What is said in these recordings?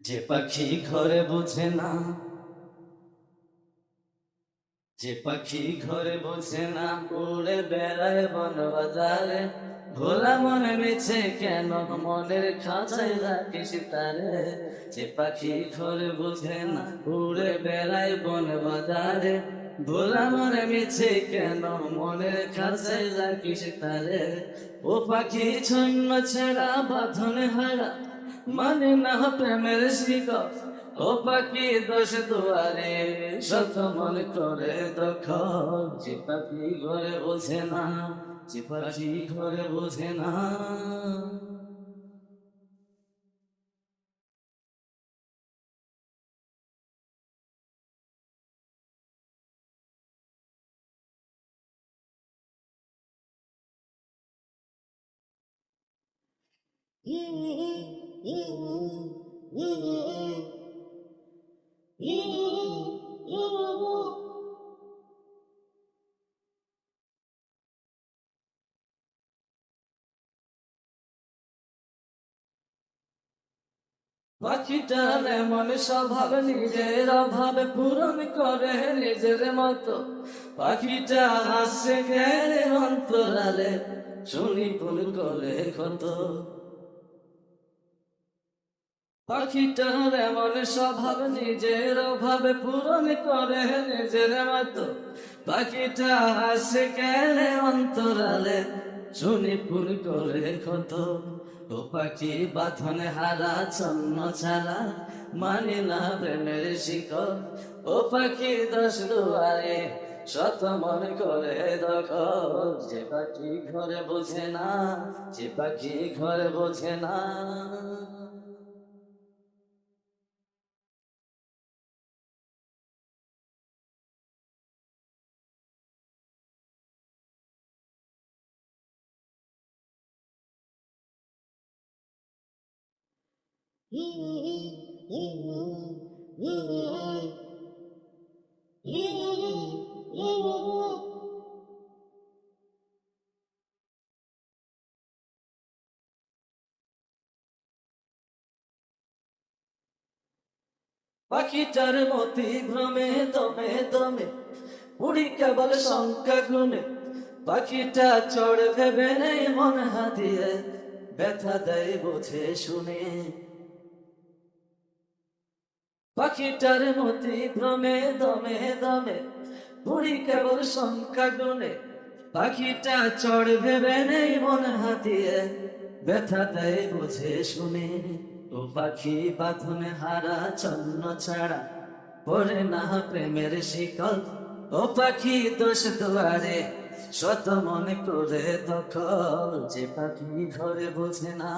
যে পাখি ঘরে বোঝে না যে পাখি ঘরে বোঝে না উড়ে বেড়ায় বন বাজারে ভোলা মনে মিছে কেন মনের খাঁচায় রাখিস তারে? যে পাখি ঘরে বোঝে না উড়ে বেড়ায় বন বাজারে ভোলা মনে মিছে কেন মনের খাঁচায় রাখিস তারে? ও পাখি ছন্ন ছেড়া বাঁধনে হারা মানে না প্রেমের শিকড় ও পাখি দোষ দুয়ারে শত মন করে দখল যে পাখি ঘরে বোঝে না যে পাখি ঘরে বোঝে না পাখিটার এমন স্বভাব নিজের অভাবে পূরণ করে নিজের মতো। পাখিটা হাসে অন্তরালে, শুনি ভুল করে কত। পাখিটার এমন স্বভাব নিজের, অভাবে পূরণ করে নিজের মতো। পাখিটা হাসে গেলে অন্তরালে শুনি ভুল করে কত ও পাখি বাঁধনে হারা, ছন্ন ছাড়া মানে না প্রেমের শিকল। ও পাখি দশ দুয়ারে শত মন করে দখল। যে পাখি ঘরে বোঝে না, যে পাখি ঘরে বোঝে না। পাখিটার মতি ভ্রমে, দমে দমে উড়ি কেবল শঙ্কা গুনে পাখিটা চড় ভেবে নেই মন হাতিয়ে, ব্যথা দেয় বোঝে শুনে। পাখিটার মতি ভ্রমে দমে দমে উড়ি কেবল শঙ্কা গুনে পাখিটা চড় ভেবে নেই মন হাতিয়ে, ব্যথা দেয় বোঝে শুনে। ও পাখি বাঁধনে হারা চন্ন ছাড়া, পড়ে না প্রেমের শিকল। ও পাখি দোষ দুয়ারে, শত মনে করে দখল। যে পাখি ঘরে বোঝে না,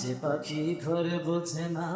যে পাখি ঘরে বোঝে না।